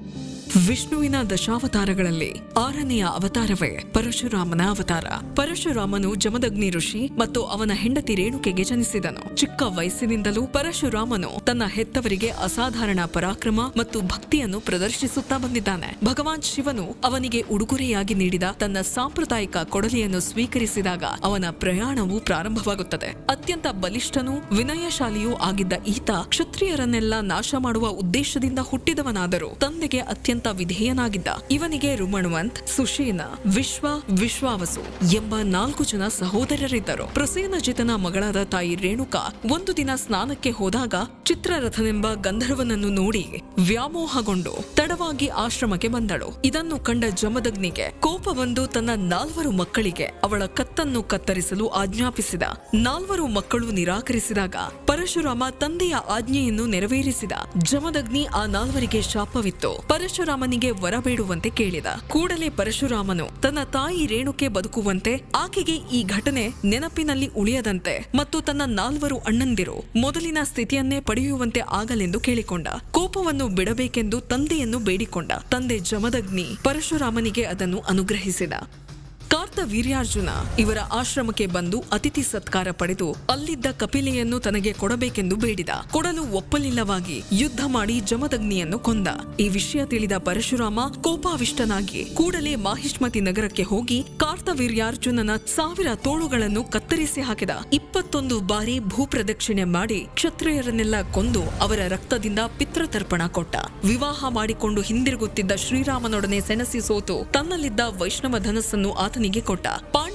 you ವಿಷ್ಣುವಿನ ದಶಾವತಾರಗಳಲ್ಲಿ ಆರನೆಯ ಅವತಾರವೇ ಪರಶುರಾಮನ ಅವತಾರ. ಪರಶುರಾಮನು ಜಮದಗ್ನಿ ಋಷಿ ಮತ್ತು ಅವನ ಹೆಂಡತಿ ರೇಣುಕೆಗೆ ಜನಿಸಿದನು. ಚಿಕ್ಕ ವಯಸ್ಸಿನಿಂದಲೂ ಪರಶುರಾಮನು ತನ್ನ ಹೆತ್ತವರಿಗೆ ಅಸಾಧಾರಣ ಪರಾಕ್ರಮ ಮತ್ತು ಭಕ್ತಿಯನ್ನು ಪ್ರದರ್ಶಿಸುತ್ತಾ ಬಂದಿದ್ದಾನೆ. ಭಗವಾನ್ ಶಿವನು ಅವನಿಗೆ ಉಡುಗೊರೆಯಾಗಿ ನೀಡಿದ ತನ್ನ ಸಾಂಪ್ರದಾಯಿಕ ಕೊಡಲಿಯನ್ನು ಸ್ವೀಕರಿಸಿದಾಗ ಅವನ ಪ್ರಯಾಣವು ಪ್ರಾರಂಭವಾಗುತ್ತದೆ. ಅತ್ಯಂತ ಬಲಿಷ್ಠನೂ ವಿನಯಶಾಲಿಯೂ ಆಗಿದ್ದ ಈತ ಕ್ಷತ್ರಿಯರನ್ನೆಲ್ಲ ನಾಶ ಮಾಡುವ ಉದ್ದೇಶದಿಂದ ಹುಟ್ಟಿದವನಾದರೂ ತಂದೆಗೆ ಅತ್ಯಂತ ವಿಧೇಯನಾಗಿದ್ದ ಇವನಿಗೆ ರುಮಣವಂತ್ ಸುಶೀನ ವಿಶ್ವ, ವಿಶ್ವಾವಸು ಎಂಬ ನಾಲ್ಕು ಜನ ಸಹೋದರರಿದ್ದರು. ಪ್ರಸೇನಜಿತನ ಮಗಳಾದ ತಾಯಿ ರೇಣುಕಾ ಒಂದು ದಿನ ಸ್ನಾನಕ್ಕೆ ಹೋದಾಗ ಚಿತ್ರರಥನೆಂಬ ಗಂಧರ್ವನನ್ನು ನೋಡಿ ವ್ಯಾಮೋಹಗೊಂಡು ತಡವಾಗಿ ಆಶ್ರಮಕ್ಕೆ ಬಂದಳು. ಇದನ್ನು ಕಂಡ ಜಮದಗ್ನಿಗೆ ಕೋಪ ಬಂದು ತನ್ನ ನಾಲ್ವರು ಮಕ್ಕಳಿಗೆ ಅವಳ ಕತ್ತನ್ನು ಕತ್ತರಿಸಲು ಆಜ್ಞಾಪಿಸಿದ. ನಾಲ್ವರು ಮಕ್ಕಳು ನಿರಾಕರಿಸಿದಾಗ ಪರಶುರಾಮ ತಂದೆಯ ಆಜ್ಞೆಯನ್ನು ನೆರವೇರಿಸಿದ. ಜಮದಗ್ನಿ ಆ ನಾಲ್ವರಿಗೆ ಶಾಪವಿತ್ತು. ಪರಶುರಾಮನಿಗೆ ವರ ಬೇಡುವಂತೆ ಕೇಳಿದ. ಕೂಡಲೇ ಪರಶುರಾಮನು ತನ್ನ ತಾಯಿ ರೇಣುಕೆ ಬದುಕುವಂತೆ ಆಕೆಗೆ ಈ ಘಟನೆ ನೆನಪಿನಲ್ಲಿ ಉಳಿಯದಂತೆ ಮತ್ತು ತನ್ನ ನಾಲ್ವರು ಅಣ್ಣಂದಿರು ಮೊದಲಿನ ಸ್ಥಿತಿಯನ್ನೇ ಪಡೆಯುವಂತೆ ಆಗಲೆಂದು ಕೇಳಿಕೊಂಡ. ಕೋಪವನ್ನು ಬಿಡಬೇಕೆಂದು ತಂದೆಯನ್ನು ಬೇಡಿಕೊಂಡ. ತಂದೆ ಜಮದಗ್ನಿ ಪರಶುರಾಮನಿಗೆ ಅದನ್ನು ಅನುಗ್ರಹಿಸಿದ. ಕಾರ್ತ ವೀರ್ಯಾರ್ಜುನ ಇವರ ಆಶ್ರಮಕ್ಕೆ ಬಂದು ಅತಿಥಿ ಸತ್ಕಾರ ಪಡೆದು ಅಲ್ಲಿದ್ದ ಕಪಿಲೆಯನ್ನು ತನಗೆ ಕೊಡಬೇಕೆಂದು ಬೇಡಿದ. ಕೊಡಲು ಒಪ್ಪಲಿಲ್ಲವಾಗಿ ಯುದ್ಧ ಮಾಡಿ ಜಮದಗ್ನಿಯನ್ನು ಕೊಂದ. ಈ ವಿಷಯ ತಿಳಿದ ಪರಶುರಾಮ ಕೋಪಾವಿಷ್ಟನಾಗಿ ಕೂಡಲೇ ಮಾಹಿಷ್ಮತಿ ನಗರಕ್ಕೆ ಹೋಗಿ ಕಾರ್ತವೀರ್ಯಾರ್ಜುನನ ಸಾವಿರ ತೋಳುಗಳನ್ನು ಕತ್ತರಿಸಿ ಹಾಕಿದ. ಇಪ್ಪತ್ತೊಂದು ಬಾರಿ ಭೂಪ್ರದಕ್ಷಿಣೆ ಮಾಡಿ ಕ್ಷತ್ರಿಯರನ್ನೆಲ್ಲ ಕೊಂದು ಅವರ ರಕ್ತದಿಂದ ಪಿತೃತರ್ಪಣ ಕೊಟ್ಟ. ವಿವಾಹ ಮಾಡಿಕೊಂಡು ಹಿಂದಿರುಗುತ್ತಿದ್ದ ಶ್ರೀರಾಮನೊಡನೆ ಸೆಣಸಿ ಸೋತು. ತನ್ನಲ್ಲಿದ್ದ ವೈಷ್ಣವ ಧನಸ್ಸನ್ನು ಆತನಿಗೆ ಕೊಟ್ಟ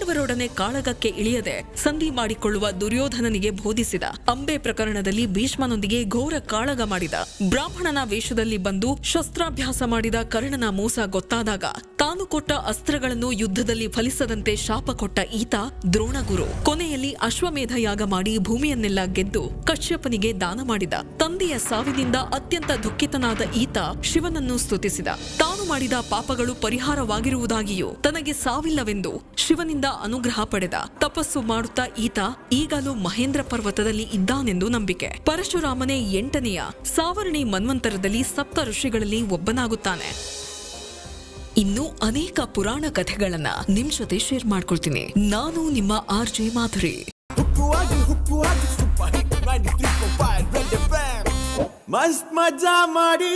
ಪಾಂಡವರೊಡನೆ ಕಾಳಗಕ್ಕೆ ಇಳಿಯದೆ ಸಂಧಿ ಮಾಡಿಕೊಳ್ಳುವ ದುರ್ಯೋಧನನಿಗೆ ಬೋಧಿಸಿದ ಅಂಬೆ ಪ್ರಕರಣದಲ್ಲಿ ಭೀಷ್ಮನೊಂದಿಗೆ ಘೋರ ಕಾಳಗ ಮಾಡಿದ. ಬ್ರಾಹ್ಮಣನ ವೇಷದಲ್ಲಿ ಬಂದು ಶಸ್ತ್ರಾಭ್ಯಾಸ ಮಾಡಿದ ಕರ್ಣನ ಮೋಸ ಗೊತ್ತಾದಾಗ ತಾನು ಕೊಟ್ಟ ಅಸ್ತ್ರಗಳನ್ನು ಯುದ್ಧದಲ್ಲಿ ಫಲಿಸದಂತೆ ಶಾಪ ಕೊಟ್ಟ ಈತ ದ್ರೋಣಗುರು. ಕೊನೆಯಲ್ಲಿ ಅಶ್ವಮೇಧ ಯಾಗ ಮಾಡಿ ಭೂಮಿಯನ್ನೆಲ್ಲ ಗೆದ್ದು ಕಶ್ಯಪನಿಗೆ ದಾನ ಮಾಡಿದ. ತಂದೆಯ ಸಾವಿನಿಂದ ಅತ್ಯಂತ ದುಃಖಿತನಾದ ಈತ ಶಿವನನ್ನು ಸ್ತುತಿಸಿದ. ತಾನು ಮಾಡಿದ ಪಾಪಗಳು ಪರಿಹಾರವಾಗಿರುವುದಾಗಿಯೂ ತನಗೆ ಸಾವಿಲ್ಲವೆಂದು ಶಿವನಿಂದ ಅನುಗ್ರಹ ಪಡೆದ. ತಪಸ್ಸು ಮಾಡುತ್ತಾ ಈತ ಈಗಲೂ ಮಹೇಂದ್ರ ಪರ್ವತದಲ್ಲಿ ಇದ್ದಾನೆಂದು ನಂಬಿಕೆ. ಪರಶುರಾಮನೇ ಎಂಟನೆಯ ಸಾವರ್ಣಿ ಮನ್ವಂತರದಲ್ಲಿ ಸಪ್ತ ಋಷಿಗಳಲ್ಲಿ ಒಬ್ಬನಾಗುತ್ತಾನೆ. ಇನ್ನು ಅನೇಕ ಪುರಾಣ ಕಥೆಗಳನ್ನ ನಿಮ್ ಜೊತೆ ಶೇರ್ ಮಾಡ್ಕೊಳ್ತೀನಿ. ನಾನು ನಿಮ್ಮ ಆರ್ ಜೆ ಮಾಧುರಿ. ಹುಕ್ಕುವಾಗಿ ಹುಕ್ಕುವಾಗಿ ಸೂಪರ್ ಹಿಟ್ 93.5 ರೆಡ್ ಎಫ್ಎಂ ಮಸ್ತ್ ಮಜಾ ಮಾಡಿ.